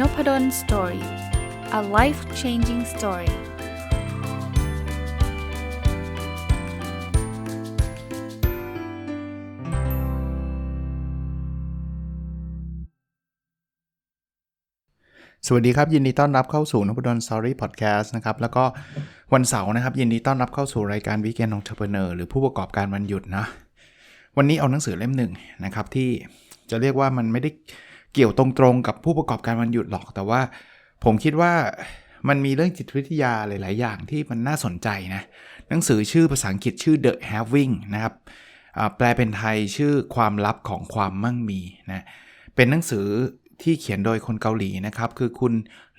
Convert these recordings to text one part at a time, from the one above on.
n o p ด d o สตอรี่ a life changing story สวัสดีครับ ยินดีต้อนรับเข้าสู่นพดลสตอรี่พอดแคสต์นะครับ แล้วก็วันเสาร์นะครับ ยินดีต้อนรับเข้าสู่รายการวิกเกนองเทอร์เพเนอร์หรือผู้ประกอบการวันหยุดนะ วันนี้เอาหนังสือเล่มหนึ่งนะครับ ที่จะเรียกว่ามันไม่ได้ เกี่ยวตรงๆกับผู้ประกอบการวันหยุดหรอก แต่ว่าผมคิดว่ามันมีเรื่องจิตวิทยาหลาย ๆ อย่างที่มันน่าสนใจนะ หนังสือชื่อภาษาอังกฤษชื่อ The Having นะครับแปลเป็นไทยชื่อความลับของความมั่งมีนะ เป็นหนังสือที่เขียนโดยคนเกาหลีนะครับ คือคุณ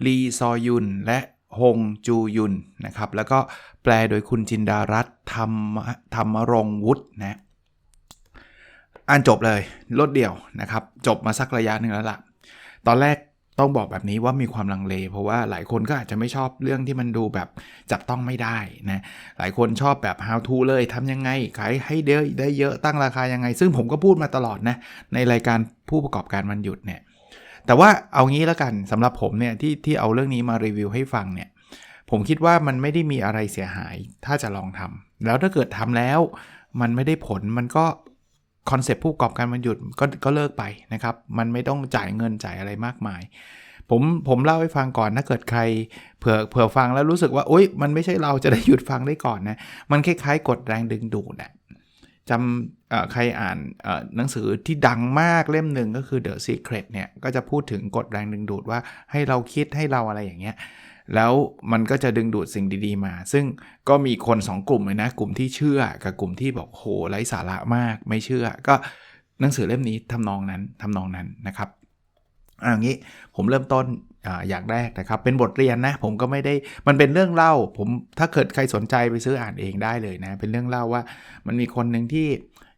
ลีซอยุนและฮงจูยุนนะครับ แล้วก็แปลโดยคุณจินดารัตธรรมธรรมรงวุฒินะ อ่านจบเลยลดเดี่ยวนะครับ จบมาสักระยะหนึ่งแล้วล่ะ ตอนแรกต้องบอกแบบนี้ว่ามีความลังเล เพราะว่าหลายคนก็อาจจะไม่ชอบเรื่องที่มันดูแบบจับต้องไม่ได้นะหลายคนชอบแบบ how to เลยทำยังไง ขายให้เดได้เยอะตั้งราคายังไง ซึ่งผมก็พูดมาตลอดนะในรายการผู้ประกอบการวันหยุดเนี่ยแต่ว่าเอางี้แล้วกันสำหรับผมเนี่ยที่ที่เอาเรื่องนี้มารีวิวให้ฟังเนี่ยผมคิดว่ามันไม่ได้มีอะไรเสียหายถ้าจะลองทำแล้วถ้าเกิดทำแล้ว มันไม่ได้ผลมันก็ คอนเซปต์ผู้ประกอบการมันหยุดก็ก็เลิกไปนะครับ มันไม่ต้องจ่ายเงินจ่ายอะไรมากมาย ผมผมเล่าให้ฟังก่อนถ้าเกิดใครเผื่อเผื่อฟังแล้วรู้สึกว่าโอ๊ยมันไม่ใช่เราจะได้หยุดฟังได้ก่อนนะ มันคล้ายๆกดแรงดึงดูดนะจำใครอ่านหนังสือที่ดังมากเล่มหนึ่งก็คือ The Secret เนี่ยก็จะพูดถึงกฎแรงดึงดูดว่าให้เราคิดให้เราอะไรอย่างเงี้ย แล้วมันก็จะดึงดูดสิ่งดีๆมา ซึ่งก็มีคน 2 กลุ่มเลยนะ กลุ่มที่เชื่อกับกลุ่มที่บอกโหไร้สาระมากไม่เชื่อ ก็หนังสือเล่มนี้ทำนองนั้นทำนองนั้นนะครับอย่างนี้ผมเริ่มต้นออย่างแรกนะครับ เป็นบทเรียนนะ ผมก็ไม่ได้มันเป็นเรื่องเล่า ผมถ้าเกิดใครสนใจไปซื้ออ่านเองได้เลยนะ เป็นเรื่องเล่าว่ามันมีคนหนึ่งที่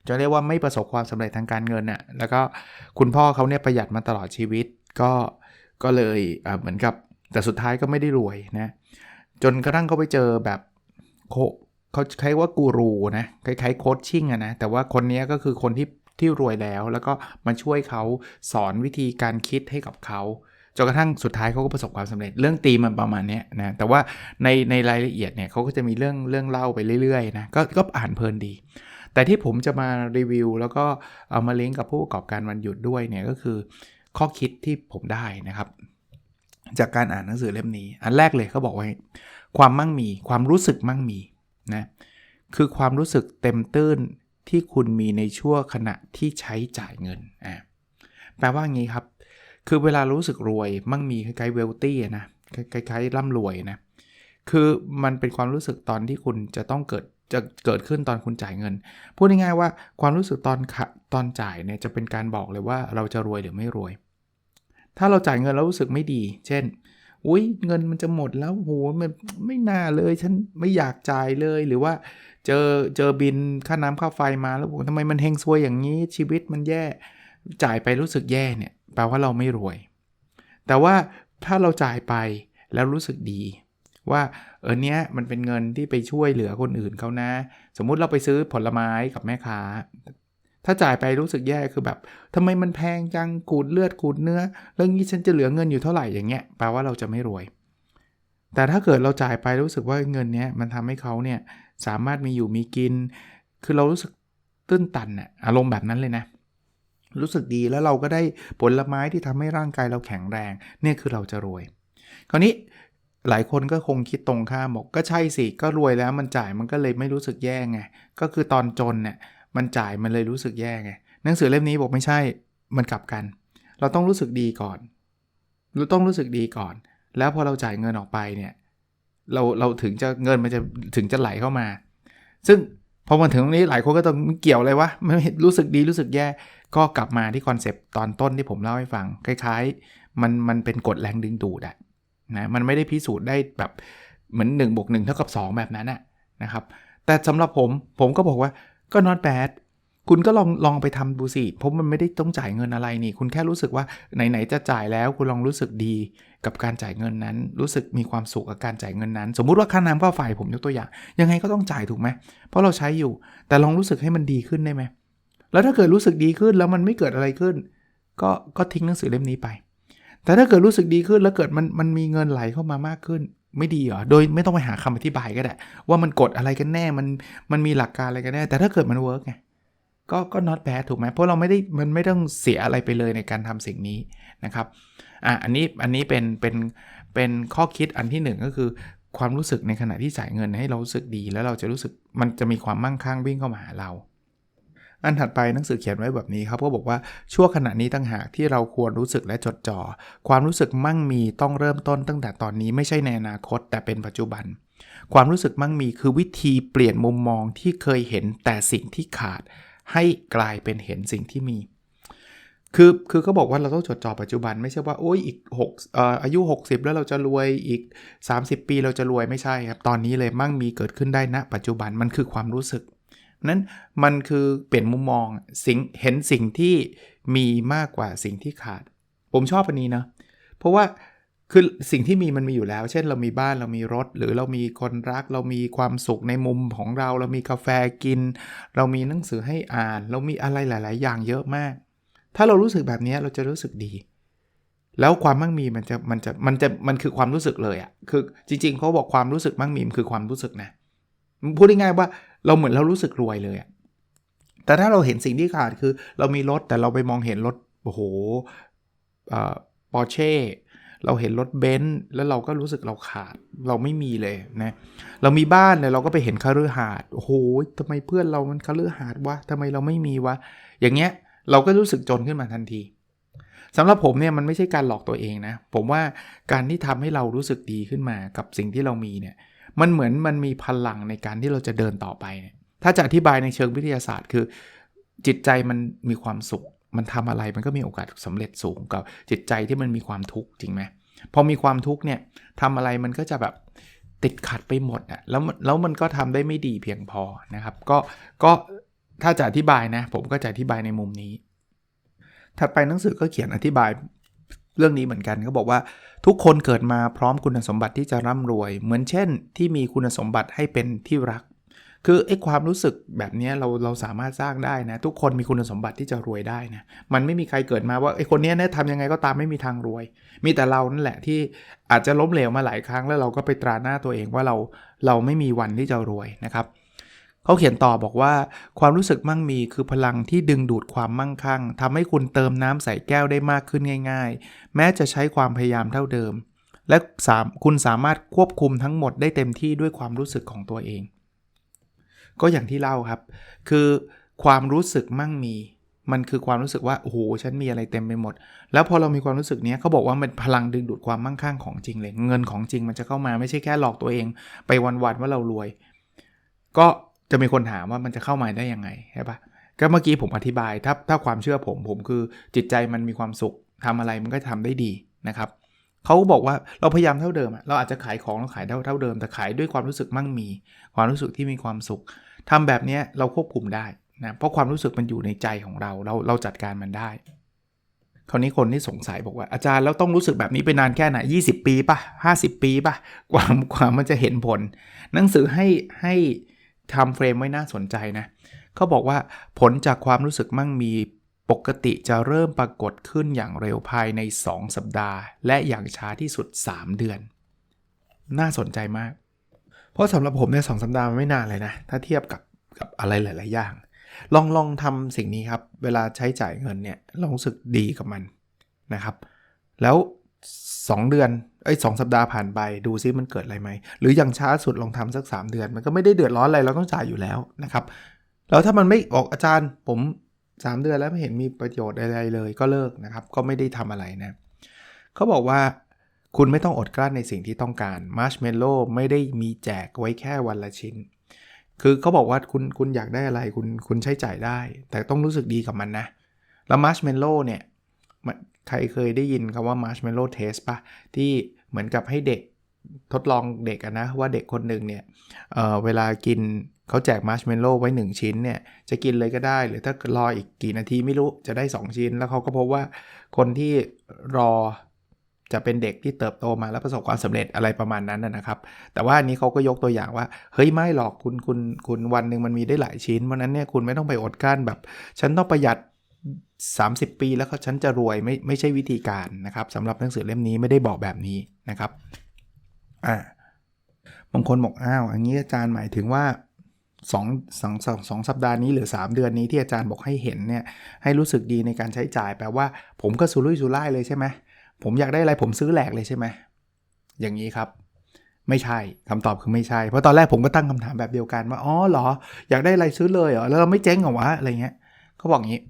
จะเรียกว่าไม่ประสบความสำเร็จทางการเงินนะ่ะแล้วก็คุณพ่อเขาเนี่ยประหยัดมาตลอดชีวิต ก็ก็เลยเหมือนกับ แต่สุดท้ายก็ไม่ได้รวยนะจนกระทั่งเขาไปเจอแบบโคเขาใช้ว่ากูรูนะคล้ายๆโคชชิ่งอะนะแต่ว่าคนนี้ก็คือคนที่ที่รวยแล้วแล้วก็มาช่วยเขาสอนวิธีการคิดให้กับเขาจนกระทั่งสุดท้ายเขาก็ประสบความสำเร็จเรื่องตีมันประมาณนี้นะแต่ว่าในในรายละเอียดเนี่ยเขาก็จะมีเรื่องเรื่องเล่าไปเรื่อยๆนะก็ก็อ่านเพลินดี แต่ที่ผมจะมารีวิว แล้วก็เอามาลิงก์กับผู้ประกอบการวันหยุดด้วยเนี่ยก็คือข้อคิดที่ผมได้นะครับ จากการอ่านหนังสือเล่มนี้ อันแรกเลยเขาบอกว่าความมั่งมี ความรู้สึกมั่งมีนะคือความรู้สึกเต็มตื้นที่คุณมีในช่วงขณะที่ใช้จ่ายเงินอ่แปลว่างี้ครับ คือเวลารู้สึกรวยมั่งมีคล้ายๆเวลตี้นะคล้ายๆร่ำรวยนะคือมันเป็นความรู้สึกตอนที่คุณจะต้องเกิดจะเกิดขึ้นตอนคุณจ่ายเงิน พูดง่ายๆว่าความรู้สึกตอนตอนจ่ายเนี่ยจะเป็นการบอกเลยว่าเราจะรวยหรือไม่รวย ถ้าเราจ่ายเงินแล้วรู้สึกไม่ดี เช่น อุ้ยเงินมันจะหมดแล้วโหมันไม่น่าเลย ฉันไม่อยากจ่ายเลย หรือว่าเจอเจอบินค่าน้ำค่าไฟมาแล้วบอกทำไมมันเฮงซวยอย่างนี้ชีวิตมันแย่ จ่ายไปรู้สึกแย่เนี่ยแปลว่าเราไม่รวย แต่ว่าถ้าเราจ่ายไปแล้วรู้สึกดี ว่าเออเนี้ยมันเป็นเงินที่ไปช่วยเหลือคนอื่นเขานะ สมมุติเราไปซื้อผลไม้กับแม่ค้า ถ้าจ่ายไปรู้สึกแย่คือแบบทำไมมันแพงจังขูดเลือดขูดเนื้อเรื่องนี้ฉันจะเหลือเงินอยู่เท่าไหร่อย่างเงี้ยแปลว่าเราจะไม่รวย แต่ถ้าเกิดเราจ่ายไปรู้สึกว่าเงินเนี้ยมันทำให้เขาเนี่ยสามารถมีอยู่มีกิน คือเรารู้สึกตื้นตันอะอารมณ์แบบนั้นเลยนะ รู้สึกดีแล้วเราก็ได้ผลไม้ที่ทำให้ร่างกายเราแข็งแรงเนี่ยคือเราจะรวย คราวนี้หลายคนก็คงคิดตรงข้ามบอกก็ใช่สิ ก็รวยแล้วมันจ่ายมันก็เลยไม่รู้สึกแย่ไง ก็คือตอนจนเนี่ย มันจ่ายมันเลยรู้สึกแย่ไงหนังสือเล่มนี้บอกไม่ใช่มันกลับกัน เราต้องรู้สึกดีก่อนเราต้องรู้สึกดีก่อน แล้วพอเราจ่ายเงินออกไปเนี่ยเราเราถึงจะเงินมันจะถึงจะไหลเข้ามา ซึ่งพอมาถึงตรงนี้หลายคนก็ต้องเกี่ยวอะไรวะไม่รู้สึกดีรู้สึกแย่ก็กลับมาที่คอนเซปต์ตอนต้นที่ผมเล่าให้ฟังคล้ายๆ มันมันเป็นกฎแรงดึงดูดอะนะมันไม่ได้พิสูจน์ได้แบบเหมือน1บวกหเท่ากับ 2 แบบนั้นอะนะครับแต่สำหรับผมผมก็บอกว่า ก็ not bad คุณก็ลองลองไปทำดูสิเพราะมันไม่ได้ต้องจ่ายเงินอะไรนี่ คุณแค่รู้สึกว่าไหนๆจะจ่ายแล้ว คุณลองรู้สึกดีกับการจ่ายเงินนั้น รู้สึกมีความสุขกับการจ่ายเงินนั้น สมมุติว่าค่าน้ำค่าไฟผมยกตัวอย่าง ยังไงก็ต้องจ่ายถูกไหมเพราะเราใช้อยู่ แต่ลองรู้สึกให้มันดีขึ้นได้ไหมแล้วถ้าเกิดรู้สึกดีขึ้นแล้วมันไม่เกิดอะไรขึ้น ก็ก็ทิ้งหนังสือเล่มนี้ไป แต่ถ้าเกิดรู้สึกดีขึ้นแล้วเกิดมันมันมีเงินไหลเข้ามามากขึ้น ไม่ดีเหรอ โดยไม่ต้องไปหาคำอธิบายก็ได้ ว่ามันกดอะไรกันแน่ มันมันมีหลักการอะไรกันแน่ แต่ถ้าเกิดมันเวิร์กไงก็ก็ not bad ถูกไหมเพราะเราไม่ได้มันไม่ต้องเสียอะไรไปเลยในการทำสิ่งนี้นะครับอะอันนี้อันนี้เป็นเป็นเป็นข้อคิดอันที่หนึ่งก็คือ ความรู้สึกในขณะที่จ่ายเงินให้เรารู้สึกดี แล้วเราจะรู้สึกมันจะมีความมั่งคั่งวิ่งเข้ามาหาเรา อันถัดไปหนังสือเขียนไว้แบบนี้ครับก็บอกว่าชั่วขณะนี้ตั้งหากที่เราควรรู้สึกและจดจอ่อความรู้สึกมั่งมีต้องเริ่มต้นตั้งแต่ตอนนี้ไม่ใช่ในอนาคต แต่เป็นปัจจุบัน ความรู้สึกมั่งมีคือวิธีเปลี่ยนมุมมองที่เคยเห็นแต่สิ่งที่ขาด ให้กลายเป็นเห็นสิ่งที่มี คือคือเขาบอกว่าเราต้องจดจ่อปัจจุบันไม่ใช่ว่าโอ้ยอีก6เอ่ออายุ 60 แล้วเราจะรวยอีก 30 ปีเราจะรวยไม่ใช่ครับตอนนี้เลยมั่งมีเกิดขึ้นได้ณปัจจุบันมันคือความรู้สึก นั้นมันคือเปลี่ยนมุมมองสิ่งเห็นสิ่งที่มีมากกว่าสิ่งที่ขาด ผมชอบอันนี้นะ เพราะว่าคือสิ่งที่มีมันมีอยู่แล้ว เช่นเรามีบ้านเรามีรถ หรือเรามีคนรัก เรามีความสุขในมุมของเรา เรามีกาแฟกิน เรามีหนังสือให้อ่าน เรามีอะไรหลาย ๆ อย่างเยอะมาก ถ้าเรารู้สึกแบบนี้เราจะรู้สึกดี แล้วความมั่งมีมันจะมันจะมันจะมันคือความรู้สึกเลยอะ่ะคือจริง ๆเขาบอกความรู้สึกมั่งมีมันคือความรู้สึกนะพูดง่ายๆว่า เราเหมือนเรารู้สึกรวยเลยแต่ถ้าเราเห็นสิ่งที่ขาดคือ เรามีรถแต่เราไปมองเห็นรถโอ้โหปอร์เช่เราเห็นรถเบนซ์แล้วเราก็รู้สึกเราขาดเราไม่มีเลยนะเรามีบ้านเนี่ยเราก็ไปเห็นคารือหาดโอ้โหทำไมเพื่อนเรามันคารือหาดวะทำไมเราไม่มีวะอย่างเงี้ยเราก็รู้สึกจนขึ้นมาทันทีสำหรับผมเนี่ยมันไม่ใช่การหลอกตัวเองนะ ผมว่าการที่ทำให้เรารู้สึกดีขึ้นมากับสิ่งที่เรามีเนี่ย มันเหมือนมันมีพลังในการที่เราจะเดินต่อไป ถ้าจะอธิบายในเชิงวิทยาศาสตร์ คือ จิตใจมันมีความสุข มันทำอะไรมันก็มีโอกาสสำเร็จสูงกับจิตใจที่มันมีความทุกข์จริงไหมพอมีความทุกข์เนี่ยทำอะไรมันก็จะแบบติดขัดไปหมดอะแล้วแล้วมันก็ทำได้ไม่ดีเพียงพอนะครับ ก็ก็ถ้าจะอธิบายนะ ผมก็จะอธิบายในมุมนี้ ถัดไปหนังสือก็เขียนอธิบาย เรื่องนี้เหมือนกันเขาบอกว่าทุกคนเกิดมาพร้อมคุณสมบัติที่จะร่ำรวย เหมือนเช่น ที่มีคุณสมบัติให้เป็นที่รัก คือไอ้ความรู้สึกแบบนี้เราเราสามารถสร้างได้นะ ทุกคนมีคุณสมบัติที่จะรวยได้นะมันไม่มีใครเกิดมาว่าไอ้คนนี้เนี่ยทำยังไงก็ตามไม่มีทางรวย มีแต่เรานั่นแหละที่อาจจะล้มเหลวมาหลายครั้งแล้วเราก็ไปตราหน้าตัวเองว่าเราเราไม่มีวันที่จะรวยนะครับ เขาเขียนต่อบอกว่า ความรู้สึกมั่งมีคือพลังที่ดึงดูดความมั่งคั่งทำให้คุณเติมน้ำใส่แก้วได้มากขึ้นง่าย ๆ แม้จะใช้ความพยายามเท่าเดิม และคุณสามารถควบคุมทั้งหมดได้เต็มที่ด้วยความรู้สึกของตัวเอง ก็อย่างที่เล่าครับ คือความรู้สึกมั่งมีมันคือความรู้สึกว่า โอ้โห ฉันมีอะไรเต็มไปหมด แล้วพอเรามีความรู้สึกนี้เขาบอกว่ามันพลังดึงดูดความมั่งคั่งของจริงเลย เงินของจริงมันจะเข้ามาไม่ใช่แค่หลอกตัวเอง ไปวันๆว่าเรารวย ก็ จะมีคนถามว่ามันจะเข้ามาได้ยังไงใช่ปะก็เมื่อกี้ผมอธิบายถ้าถ้าความเชื่อผมผมคือจิตใจมันมีความสุขทำอะไรมันก็ทำได้ดีนะครับเขาบอกว่าเราพยายามเท่าเดิมเราอาจจะขายของเราขายเท่าเท่าเดิม แต่ขายด้วยความรู้สึกมั่งมี ความรู้สึกที่มีความสุขทำแบบนี้เราควบคุมได้นะเพราะความรู้สึกมันอยู่ในใจของเราเราเราจัดการมันได้คราวนี้คนที่สงสัยบอกว่าอาจารย์แล้วต้องรู้สึกแบบนี้ไปนานแค่ไหน 20 ปีปะ50 ปีปะกว่ากว่ามันจะเห็นผล หนังสือให้ให้ ทำเฟรมไว้น่าสนใจนะเขาบอกว่าผลจากความรู้สึกมั่งมีปกติจะเริ่มปรากฏขึ้นอย่างเร็วภายใน 2 สัปดาห์ และอย่างช้าที่สุด 3 เดือน น่าสนใจมาก เพราะสำหรับผมเนี่ยสสัปดาห์มันไม่นานเลยนะ ถ้าเทียบกับกับอะไรหลาย ๆ อย่าง ลองลองทำสิ่งนี้ครับ เวลาใช้จ่ายเงินเนี่ยลองรู้สึกดีกับมันนะครับ แล้ว 2 เดือน ไอ้สสัปดาห์ผ่านไปดูซิมันเกิดอะไรไหม หรืออย่างช้าสุดลองทำสัก 3 เดือน มันก็ไม่ได้เดือดร้อนอะไรเราต้องจ่ายอยู่แล้วนะครับ แล้วถ้ามันไม่ออกอาจารย์ผม 3 เดือนแล้วไม่เห็นมีประโยชน์อะไรเลยก็เลิกนะครับ ก็ไม่ได้ทำอะไรนะเขาบอกว่าคุณไม่ต้องอดกลั้นในสิ่งที่ต้องการมาร์ชเมลโล่ไม่ได้มีแจกไว้แค่วันละชิ้น คือเขาบอกว่าคุณคุณอยากได้อะไรคุณคุณใช้จ่ายได้ แต่ต้องรู้สึกดีกับมันนะ แล้วมาร์ชเมลโล่เนี่ยใครเคยได้ยินคำว่ามาร์ชเมลโล่เทสปะที่ มือนกับให้เด็กทดลองเด็กนะว่าเด็กคนหนึ่งเนี่ยเเวลากินเขาแจกมาร์ชเมลโล่ไว้ 1 ชิ้นเนี่ยจะกินเลยก็ได้ หรือถ้ารออีกกี่นาทีไม่รู้จะได้ 2 ชิ้น แล้วเขาก็พบว่าคนที่รอจะเป็นเด็กที่เติบโตมาแล้วประสบความสำเร็จอะไรประมาณนั้นนะครับ แต่ว่าอันนี้เขาก็ยกตัวอย่างว่า เฮ้ยไม่หรอกคุณคุณคุณวันหนึ่งมันมีได้หลายชิ้นเพราะนั้นเนี่ยคุณไม่ต้องไปอดกั้นแบบ ฉันต้องประหยัด 30 ปีแล้วฉันจะรวยไม่ไม่ใช่วิธีการนะครับสำหรับหนังสือเล่มนี้ไม่ได้บอกแบบนี้นะครับอ่าบางคนบอกอ้าวอันนี้อาจารย์หมายถึงว่าสองสองสองสองสัปดาห์นี้หรือ 3 เดือนนี้ที่อาจารย์บอกให้เห็นเนี่ยให้รู้สึกดีในการใช้จ่ายแปลว่า ผมก็สุรุ่ยสุร่ายเลยใช่ไหมผมอยากได้อะไรผมซื้อแหลกเลยใช่ไหมอย่างนี้ครับ ไม่ใช่คำตอบคือไม่ใช่ เพราะตอนแรกผมก็ตั้งคำถามแบบเดียวกันว่าอ๋อเหรอ อยากได้อะไรซื้อเลยเหรอแล้วเราไม่เจ๊งเหรอวะอะไรเงี้ยเขาบอกงี้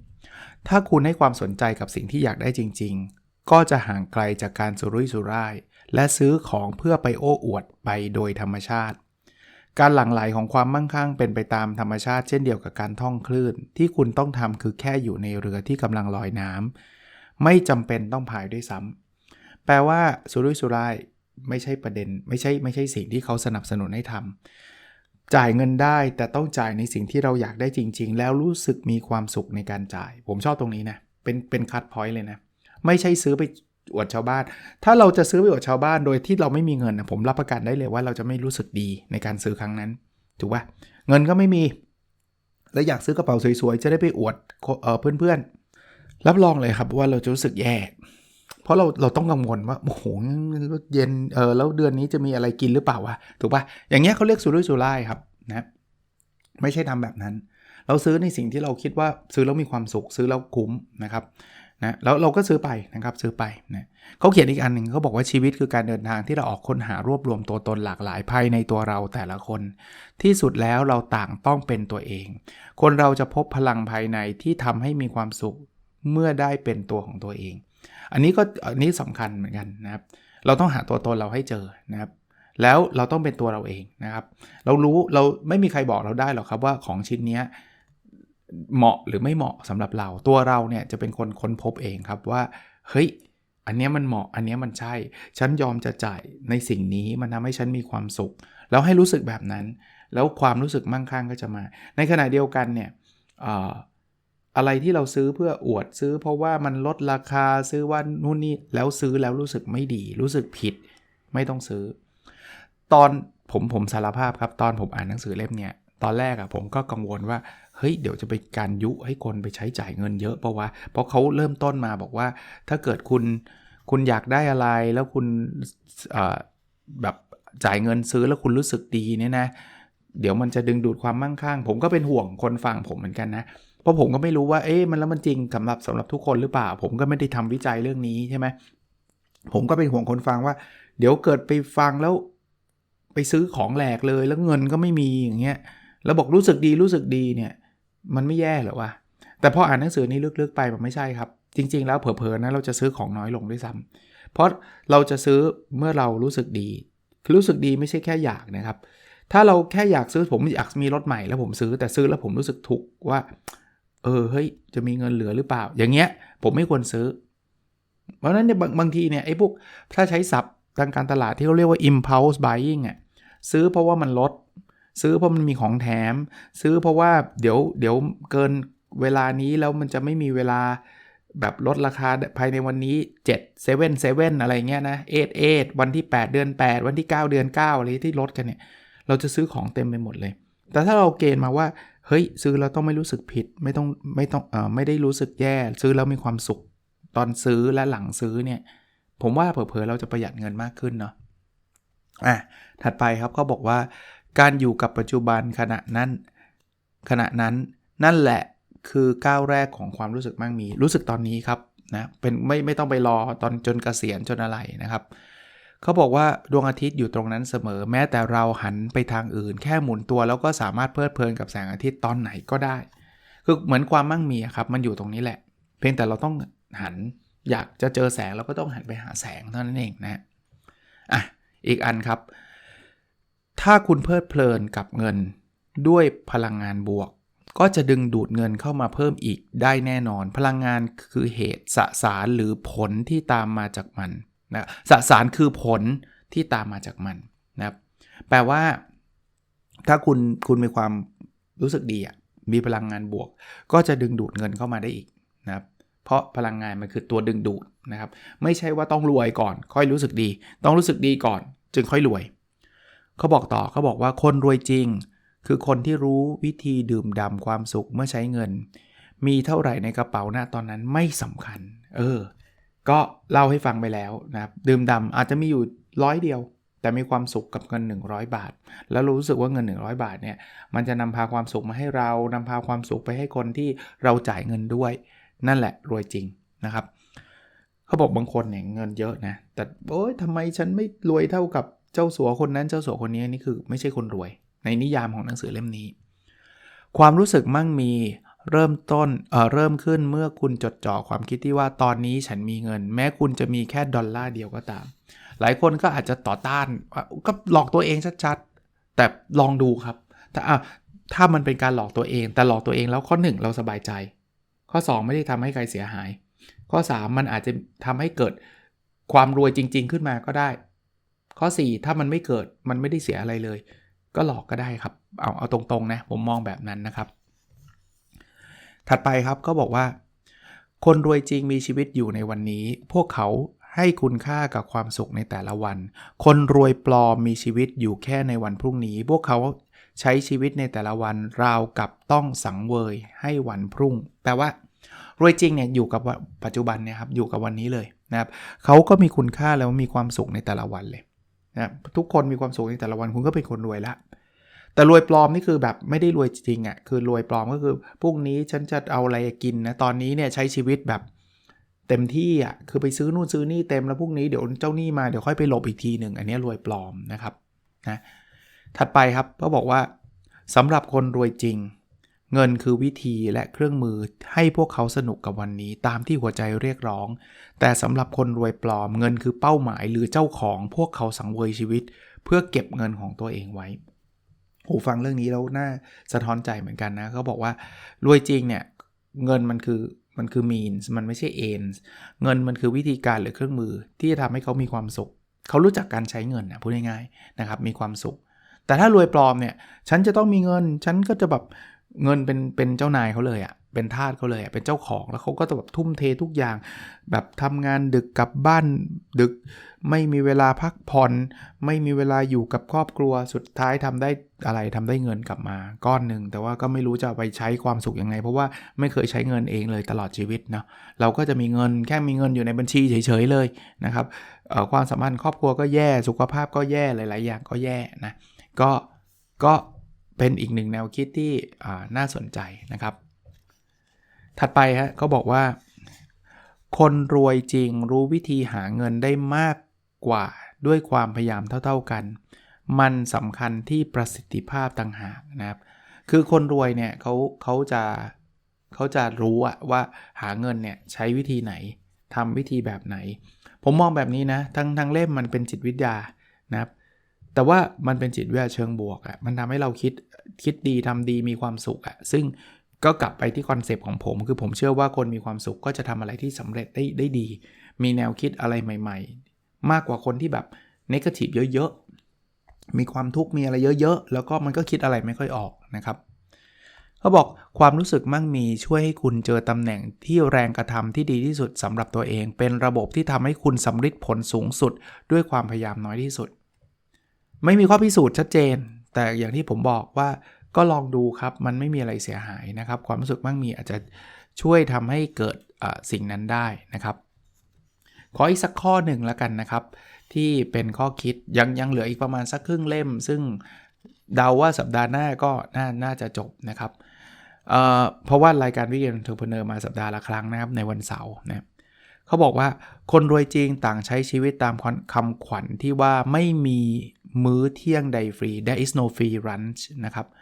ถ้าคุณให้ความสนใจกับสิ่งที่อยากได้จริง ๆ ก็จะห่างไกลจากการสุรุ่ยสุร่าย และซื้อของเพื่อไปโอ้อวดไปโดยธรรมชาติ การหลั่งไหลของความมั่งคั่งเป็นไปตามธรรมชาติ เช่นเดียวกับการท่องคลื่น ที่คุณต้องทำคือแค่อยู่ในเรือที่กำลังลอยน้ำไม่จำเป็นต้องพายด้วยซ้ำแปลว่าสุรุ่ยสุร่ายไม่ใช่ประเด็น ไม่ใช่ไม่ใช่สิ่งที่เขาสนับสนุนให้ทำ จ่ายเงินได้แต่ต้องจ่ายในสิ่งที่เราอยากได้จริง ๆ แล้วรู้สึกมีความสุขในการจ่าย ผมชอบตรงนี้นะ เป็นเป็นคัดพอยต์เลยนะ ไม่ใช่ซื้อไปอวดชาวบ้าน ถ้าเราจะซื้อไปอวดชาวบ้านโดยที่เราไม่มีเงินนะผมรับประกันได้เลยว่าเราจะไม่รู้สึกดีในการซื้อครั้งนั้น ถูกปะเงินก็ไม่มี แล้วอยากซื้อกระเป๋าสวยๆ จะได้ไปอวดเพื่อนๆ รับรองเลยครับว่าเราจะรู้สึกแย่ เพราะเราเราต้องกังวลว่าโอ้โหเย็นเออแล้วเดือนนี้จะมีอะไรกินหรือเปล่าวะถูกปะอย่างเงี้ยเขาเรียกสุรุ่ยสุร่ายครับนะไม่ใช่ทำแบบนั้น เราซื้อในสิ่งที่เราคิดว่าซื้อแล้วมีความสุขซื้อแล้วคุ้มนะครับนะแล้วเราก็ซื้อไปนะครับซื้อไปนะเขาเขียนอีกอันหนึ่งเขาบอกว่าชีวิตคือการเดินทางที่เราออกค้นหารวบรวมตัวตนหลากหลายภายในตัวเราแต่ละคน ที่สุดแล้วเราต่างต้องเป็นตัวเอง คนเราจะพบพลังภายในที่ทำให้มีความสุขเมื่อได้เป็นตัวของตัวเอง อันนี้ก็อันนี้สำคัญเหมือนกันนะครับ เราต้องหาตัวตนเราให้เจอนะครับ แล้วเราต้องเป็นตัวเราเองนะครับ เรารู้เราไม่มีใครบอกเราได้หรอกครับว่าของชิ้นนี้เหมาะหรือไม่เหมาะสำหรับเรา ตัวเราเนี่ยจะเป็นคนค้นพบเองครับว่าเฮ้ยอันนี้มันเหมาะอันนี้มันใช่ ฉันยอมจะจ่ายในสิ่งนี้มันทำให้ฉันมีความสุข แล้วให้รู้สึกแบบนั้น แล้วความรู้สึกมั่งคั่งก็จะมา ในขณะเดียวกันเนี่ย อะไรที่เราซื้อเพื่ออวดซื้อ เพราะว่ามันลดราคาซื้อว่านู่นนี่แล้วซื้อแล้วรู้สึกไม่ดี รู้สึกผิด ไม่ต้องซื้อ ตอนผมผมสารภาพครับ ตอนผมอ่านหนังสือเล่มเนี้ยตอนแรกอะผมก็กังวลว่าเฮ้ยเดี๋ยวจะไปการยุให้คนไปใช้จ่ายเงินเยอะเพราะว่าเพราะเขาเริ่มต้นมาบอกว่า ถ้าเกิดคุณคุณอยากได้อะไรแล้วคุณแบบจ่ายเงินซื้อแล้วคุณรู้สึกดีเนี่ยนะ เดี๋ยวมันจะดึงดูดความมั่งคั่ง ผมก็เป็นห่วงคนฟังผมเหมือนกันนะเราะผมก็ไม่รู้ว่าเอ๊ะมันแล้วมันจริงสำหรับสำหรับทุกคนหรือเปล่า ผมก็ไม่ได้ทำวิจัยเรื่องนี้ใช่ไหมผมก็เป็นห่วงคนฟังว่า เดี๋ยวเกิดไปฟังแล้ว ไปซื้อของแหลกเลยแล้วเงินก็ไม่มีอย่างเงี้ยแล้วบอกรู้สึกดีรู้สึกดีเนี่ย มันไม่แย่หรอวะแต่พออ่านหนังสือนี้ลึกๆไปมันไม่ใช่ครับ จริง ๆ แล้วเผลอๆนะเราจะซื้อของน้อยลงด้วยซ้ำเพราะเราจะซื้อเมื่อเรารู้สึกดี รู้สึกดีไม่ใช่แค่อยากนะครับ ถ้าเราแค่อยากซื้อผมอยากมีรถใหม่แล้วผมซื้อแต่ซื้อแล้วผมรู้สึกทุกข์ว่า เออเฮ้ยจะมีเงินเหลือหรือเปล่า อย่างเงี้ยผมไม่ควรซื้อ เพราะนั้นเนี่ยบางบางทีเนี่ยไอ้พวกถ้าใช้ศัพท์ทางการตลาดที่เขาเรียกว่า impulse buying อะซื้อเพราะว่ามันลด ซื้อเพราะมันมีของแถม ซื้อเพราะว่าเดี๋ยวเดี๋ยวเกินเวลานี้แล้วมันจะไม่มีเวลาแบบลดราคาภายในวันนี้ 7 7 7 อะไรเงี้ยนะ8 8วันที่ 8 เดือน 8 วันที่ 9 เดือน9อะไรที่ลดกันเนี่ย เราจะซื้อของเต็มไปหมดเลย แต่ถ้าเราเกณฑ์มาว่า เฮ้ยซื้อแล้วต้องไม่รู้สึกผิด ไม่ต้องไม่ต้องเออไม่ได้รู้สึกแย่ ซื้อแล้วมีความสุข ตอนซื้อและหลังซื้อเนี่ย ผมว่าเผลอๆเราจะประหยัดเงินมากขึ้นเนาะอะถัดไปครับก็บอกว่าการอยู่กับปัจจุบันขณะนั้น ขณะนั้นนั่นแหละคือก้าวแรกของความรู้สึกมั่งมี รู้สึกตอนนี้ครับนะเป็นไม่ไม่ต้องไปรอตอนจนกเกษียณจนอะไรนะครับ เขาบอกว่าดวงอาทิตย์อยู่ตรงนั้นเสมอ แม้แต่เราหันไปทางอื่น แค่หมุนตัวแล้วก็สามารถเพลิดเพลินกับแสงอาทิตย์ตอนไหนก็ได้ คือเหมือนความมั่งมีครับ มันอยู่ตรงนี้แหละ เพียงแต่เราต้องหันอยากจะเจอแสงเราก็ต้องหันไปหาแสงเท่านั้นเองนะอะอีกอันครับ ถ้าคุณเพลิดเพลินกับเงินด้วยพลังงานบวก ก็จะดึงดูดเงินเข้ามาเพิ่มอีกได้แน่นอน พลังงานคือเหตุสสารหรือผลที่ตามมาจากมัน นะสสารคือผลที่ตามมาจากมันนะครับแปลว่า ถ้าคุณคุณมีความรู้สึกดีอะมีพลังงานบวก ก็จะดึงดูดเงินเข้ามาได้อีกนะครับเพราะพลังงานมันคือตัวดึงดูดนะครับไม่ใช่ว่าต้องรวยก่อน ค่อยรู้สึกดี ต้องรู้สึกดีก่อน จึงค่อยรวย เขาบอกต่อเขาบอกว่าคนรวยจริง คือคนที่รู้วิธีดื่มด่ำความสุขเมื่อใช้เงิน มีเท่าไหร่ในกระเป๋าณตอนนั้นไม่สำคัญ เออ ก็เล่าให้ฟังไปแล้วนะครับดื่มดำอาจจะมีอยู่ร้อยเดียว แต่มีความสุขกับเงิน 100 บาท แล้วรู้สึกว่าเงิน 100 บาทเนี่ยมันจะนำพาความสุขมาให้เรานำพาความสุขไปให้คนที่เราจ่ายเงินด้วย นั่นแหละรวยจริงนะครับเขาบอกบางคนเนี่ยเงินเยอะนะแต่โอ๊ยทำไมฉันไม่รวยเท่ากับเจ้าสัวคนนั้นเจ้าสัวคนนี้นี่คือไม่ใช่คนรวย ในนิยามของหนังสือเล่มนี้ ความรู้สึกมั่งมี เริ่มต้นเเริ่มขึ้นเมื่อคุณจดจ่อความคิดที่ว่าตอนนี้ฉันมีเงิน แม้คุณจะมีแค่ดอลลาร์เดียวก็ตาม หลายคนก็อาจจะต่อต้านก็หลอกตัวเองชัดๆ แต่ลองดูครับถ้าถ้ามันเป็นการหลอกตัวเอง แต่หลอกตัวเองแล้วข้อ 1 เราสบายใจ ข้อ 2 ไม่ได้ทำให้ใครเสียหาย ข้อ 3 มันอาจจะทำให้เกิดความรวยจริง ๆ ขึ้นมาก็ได้ ข้อ 4 ถ้ามันไม่เกิดมันไม่ได้เสียอะไรเลย ก็หลอกก็ได้ครับ เอาเอาตรงๆนะผมมองแบบนั้นนะครับ ถัดไปครับก็บอกว่า คนรวยจริงมีชีวิตอยู่ในวันนี้ พวกเขาให้คุณค่ากับความสุขในแต่ละวัน คนรวยปลอมมีชีวิตอยู่แค่ในวันพรุ่งนี้ พวกเขาใช้ชีวิตในแต่ละวันราวกับต้องสังเวยให้วันพรุ่ง แปลว่ารวยจริงเนี่ยอยู่กับปัจจุบันเนี่ยครับอยู่กับวันนี้เลยนะครับเขาก็มีคุณค่าแล้วมีความสุขในแต่ละวันเลยนะทุกคนมีความสุขในแต่ละวันคุณก็เป็นคนรวยละ แต่รวยปลอมนี่คือแบบไม่ได้รวยจริงอะ่ะคือรวยปลอมก็คือพรุ่งนี้ฉันจะเอาอะไรกินนะตอนนี้เนี่ยใช้ชีวิตแบบเต็มที่อะ่ะคือไปซื้อนู่นซื้อนี่เต็มแล้วพรุ่งนี้เดี๋ยวเจ้าหนี้มาเดี๋ยวค่อยไปหลบอีกทีหนึ่งอันนี้รวยปลอมนะครับนะถัดไปครับก็บอกว่าสำหรับคนรวยจริง เงินคือวิธีและเครื่องมือให้พวกเขาสนุกกับวันนี้ตามที่หัวใจเรียกร้อง แต่สำหรับคนรวยปลอม เงินคือเป้าหมายหรือเจ้าของพวกเขาสังเวยชีวิต เพื่อเก็บเงินของตัวเองไว้ โอ้ฟังเรื่องนี้แล้วน่าสะท้อนใจเหมือนกันนะเขาบอกว่ารวยจริงเนี่ยเงินมันคือมันคือ means มันไม่ใช่ ends เงินมันคือวิธีการหรือเครื่องมือที่จะทำให้เขามีความสุข เขารู้จักการใช้เงินนะพูดง่ายๆนะครับมีความสุข แต่ถ้ารวยปลอมเนี่ยฉันจะต้องมีเงิน ฉันก็จะแบบเงินเป็นเป็นเจ้านายเขาเลยอะ่ะ เป็นทาสเขาเลยเป็นเจ้าของแล้วเขาก็จะแบบทุ่มเททุกอย่าง แบบทำงานดึกกลับบ้านดึกไม่มีเวลาพักผ่อน ไม่มีเวลาอยู่กับครอบครัวสุดท้ายทำได้อะไรทำได้เงินกลับมาก้อนหนึ่งแต่ว่าก็ไม่รู้จะไปใช้ความสุขยังไง เพราะว่าไม่เคยใช้เงินเองเลยตลอดชีวิตเนาะเราก็จะมีเงินแค่มีเงินอยู่ในบัญชีเฉยๆเลยนะครับความสัมพันธ์ครอบครัวก็แย่สุขภาพก็แย่หลายๆอย่างก็แย่นะก็ก็เป็นอีกหนึ่งแนวคิดที่น่าสนใจนะครับ ถัดไปฮะเขาบอกว่า คนรวยจริงรู้วิธีหาเงินได้มากกว่าด้วยความพยายามเท่า ๆกัน มันสำคัญที่ประสิทธิภาพต่างหากนะครับ คือคนรวยเนี่ยเขาเขาจะเขาจะรู้อะว่าหาเงินเนี่ยใช้วิธีไหนทำวิธีแบบไหน ผมมองแบบนี้นะทั้งทั้งเล่มมันเป็นจิตวิทยานะครับแต่ว่ามันเป็นจิตวิทยาเชิงบวกอะ่ะมันทำให้เราคิดคิดดีทำดีมีความสุขอะ่ะซึ่ง ก็กลับไปที่คอนเซปต์ของผม คือผมเชื่อว่าคนมีความสุขก็จะทำอะไรที่สำเร็จได้ได้ดี มีแนวคิดอะไรใหม่ ๆ มากกว่าคนที่แบบเนกาทีฟเยอะๆ มีความทุกข์มีอะไรเยอะๆ แล้วก็มันก็คิดอะไรไม่ค่อยออกนะครับเขาบอกความรู้สึกมั่งมีช่วยให้คุณเจอตำแหน่งที่แรงกระทำที่ดีที่สุดสำหรับตัวเอง เป็นระบบที่ทำให้คุณสำเร็จผลสูงสุด ด้วยความพยายามน้อยที่สุด ไม่มีข้อพิสูจน์ชัดเจน แต่อย่างที่ผมบอกว่า ก็ลองดูครับ มันไม่มีอะไรเสียหายนะครับ ความรู้สึกมั่งมีอาจจะช่วยทำให้เกิดสิ่งนั้นได้นะครับ ขออีกสักข้อหนึ่งแล้วกันนะครับ ที่เป็นข้อคิดยังยังเหลืออีกประมาณสักครึ่งเล่ม ซึ่งเดาว่าสัปดาห์หน้าก็น่านาจะจบนะครับเเพราะว่ารายการวิดีโอเทอร์เพเนอร์มาสัปดาห์ละครั้งนะครับในวันเสาร์นะเขาบอกว่าคนรวยจริงต่างใช้ชีวิตตามคำขวัญที่ว่าไม่มีมื้อเที่ยงใดฟรี there is no free lunch นะครับเ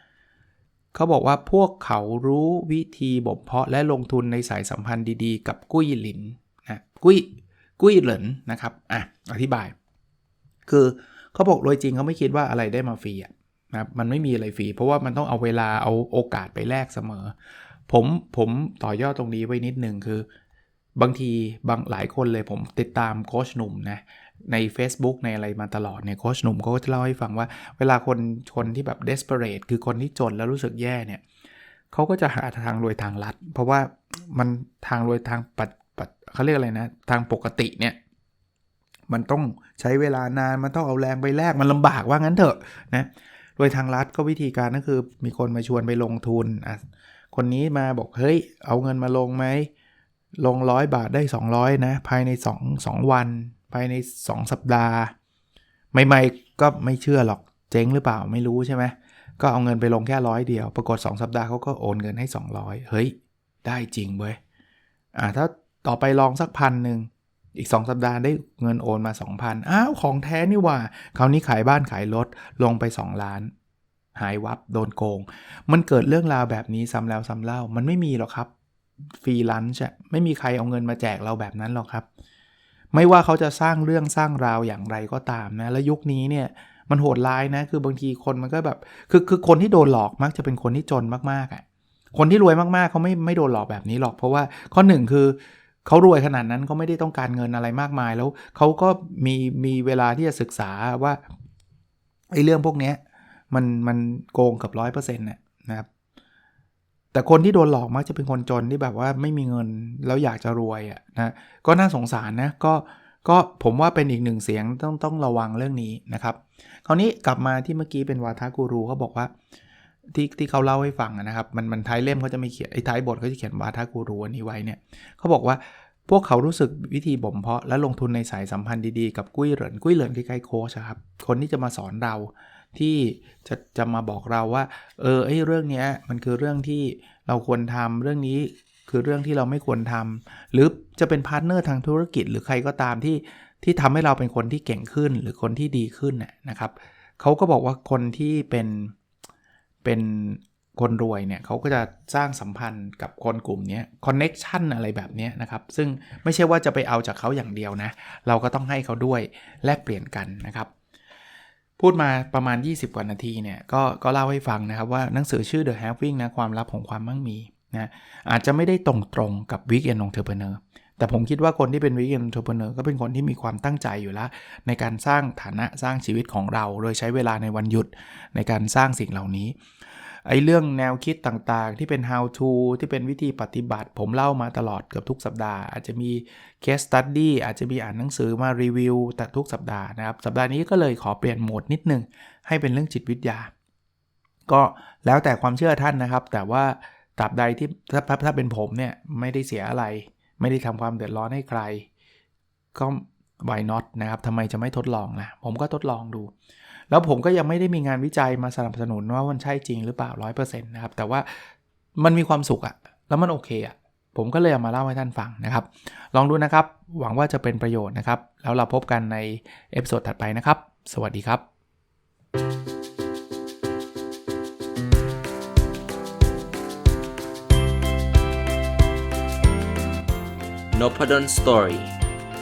ขาบอกว่าพวกเขารู้วิธีบ่มเพาะและลงทุนในสายสัมพันธ์ดีๆ กับกุ้ยหลินนะกุ้ยกุ้ยเหลินนะครับอะอธิบาย คือเขาบอกโดยจริงเขาไม่คิดว่าอะไรได้มาฟรีนะมันไม่มีอะไรฟรี เพราะว่ามันต้องเอาเวลาเอาโอกาสไปแลกเสมอ ผมผมต่อยอดตรงนี้ไว้นิดนึงคือบางทีบางหลายคนเลยผมติดตามโค้ชหนุ่มนะ ใน Facebook ในอะไรมาตลอดเนี่ยโค้ชหนุ่มเขาก็จะเล่าให้ฟังว่า เวลาคนคนที่แบบ desperate คือคนที่จนแล้วรู้สึกแย่เนี่ยเขาก็จะหาทางรวยทางลัด เพราะว่ามันทางรวยทางปัดปัดเขาเรียกอะไรนะ ทางปกติเนี่ยมันต้องใช้เวลานาน มันต้องเอาแรงไปแลก มันลำบากว่างั้นเถอะนะรวยทางลัดก็วิธีการก็คือมีคนมาชวนไปลงทุนอะคนนี้มาบอกเฮ้ย เอาเงินมาลงไหม ลงร้อยบาทได้ 200นะ ภายใน 2 2 วันายใน 2 สัปดาห์ ใหม่ๆก็ไม่เชื่อหรอกเจ๊งหรือเปล่าไม่รู้ใช่ไหมก็เอาเงินไปลงแค่ร้อยเดียว ปรากฏ 2 สัปดาห์เขาก็โอนเงินให้ 200 เฮ้ย ได้จริงเว้ยอ่าถ้าต่อไปลองสักพันหนึ่งอีก 2 สัปดาห์ได้เงินโอนมา 2,000 อ้าว ของแท้นี่ว่า คราวนี้ขายบ้านขายรถลงไป 2 ล้าน หายวับโดนโกง มันเกิดเรื่องราวแบบนี้ซ้ำแล้วซ้ำเล่า มันไม่มีหรอกครับฟรีลันช์ไม่มีใครเอาเงินมาแจกเราแบบนั้นหรอกครับ ไม่ว่าเขาจะสร้างเรื่องสร้างราวอย่างไรก็ตามนะ แล้วยุคนี้เนี่ยมันโหดร้ายนะ คือบางทีคนมันก็แบบ คือคือคนที่โดนหลอกมักจะเป็นคนที่จนมากๆอะ่ะ คนที่รวยมากๆเขาไม่ไม่โดนหลอกแบบนี้หรอก เพราะว่าข้อหนึ่งคือเขารวยขนาดนั้นเขาไม่ได้ต้องการเงินอะไรมากมาย แล้วเขาก็มีมีเวลาที่จะศึกษาว่าไอ้เรื่องพวกเนี้ยมันมันโกงกับร้อยเปอร์เซ็นต์นะครับ แต่คนที่โดนหลอกมักจะเป็นคนจนที่แบบว่าไม่มีเงินแล้วอยากจะรวยอะนะก็น่าสงสารนะก็ก็ผมว่าเป็นอีกหนึ่งเสียงต้องต้องระวังเรื่องนี้นะครับ คราวนี้กลับมาที่เมื่อกี้เป็นวาทากูรูเขาบอกว่าที่ที่เขาเล่าให้ฟังนะครับมันมันท้ายเล่มเขาจะไม่เขียนไอ้ท้ายบทเขาจะเขียนวาทากูรูอันนี้ไว้เนี่ยเขาบอกว่าพวกเขารู้สึกวิธีบ่มเพาะและลงทุนในสายสัมพันธ์ดีๆ กับกุ้ยเหรินกุ้ยเหรินคล้ายๆโค้ชครับคนที่จะมาสอนเรา ที่จะจะมาบอกเราว่า เออไอ้เรื่องเนี้ยมันคือเรื่องที่เราควรทำเรื่องนี้คือเรื่องที่เราไม่ควรทำหรือจะเป็นพาร์ทเนอร์ทางธุรกิจ หรือใครก็ตามที่ที่ทำให้เราเป็นคนที่เก่งขึ้น หรือคนที่ดีขึ้นนะครับเขาก็บอกว่าคนที่เป็นเป็นคนรวยเนี่ยเขาก็จะสร้างสัมพันธ์กับคนกลุ่มนี้คอนเน็กชันอะไรแบบนี้นะครับ ซึ่งไม่ใช่ว่าจะไปเอาจากเขาอย่างเดียวนะ เราก็ต้องให้เขาด้วยแลกเปลี่ยนกันนะครับ พูดมาประมาณ 20 กว่านาทีเนี่ยก็ก็เล่าให้ฟังนะครับว่าหนังสือชื่อ The Having นะความลับของความมั่งมีนะอาจจะไม่ได้ตรงตรงกับวิกเอนองเทอร์เพเนอร์แต่ผมคิดว่าคนที่เป็นวิกเอนองเทอร์เพเนอร์ก็เป็นคนที่มีความตั้งใจอยู่แล้ว ในการสร้างฐานะสร้างชีวิตของเรา โดยใช้เวลาในวันหยุดในการสร้างสิ่งเหล่านี้ ไอ้เรื่องแนวคิดต่างๆ ที่เป็น how to ที่เป็นวิธีปฏิบัติ ผมเล่ามาตลอดเกือบทุกสัปดาห์ อาจจะมี case study อาจจะมีอ่านหนังสือมารีวิวแต่ทุกสัปดาห์นะครับ สัปดาห์นี้ก็เลยขอเปลี่ยนโหมดนิดนึง ให้เป็นเรื่องจิตวิทยา ก็แล้วแต่ความเชื่อท่านนะครับ แต่ว่าตราบใดที่ถ้าถ้าเป็นผมเนี่ยไม่ได้เสียอะไร ไม่ได้ทำความเดือดร้อนให้ใคร ก็ why not นะครับทำไมจะไม่ทดลองนะผมก็ทดลองดู แล้วผมก็ยังไม่ได้มีงานวิจัยมาสนับสนุนว่ามันใช่จริงหรือเปล่า 100%นะครับ แต่ว่ามันมีความสุขอะแล้วมันโอเคอะผมก็เลยเอามาเล่าให้ท่านฟังนะครับ ลองดูนะครับ หวังว่าจะเป็นประโยชน์นะครับ แล้วเราพบกันในเอพิโซดถัดไปนะครับ สวัสดีครับ n o p a d o n Story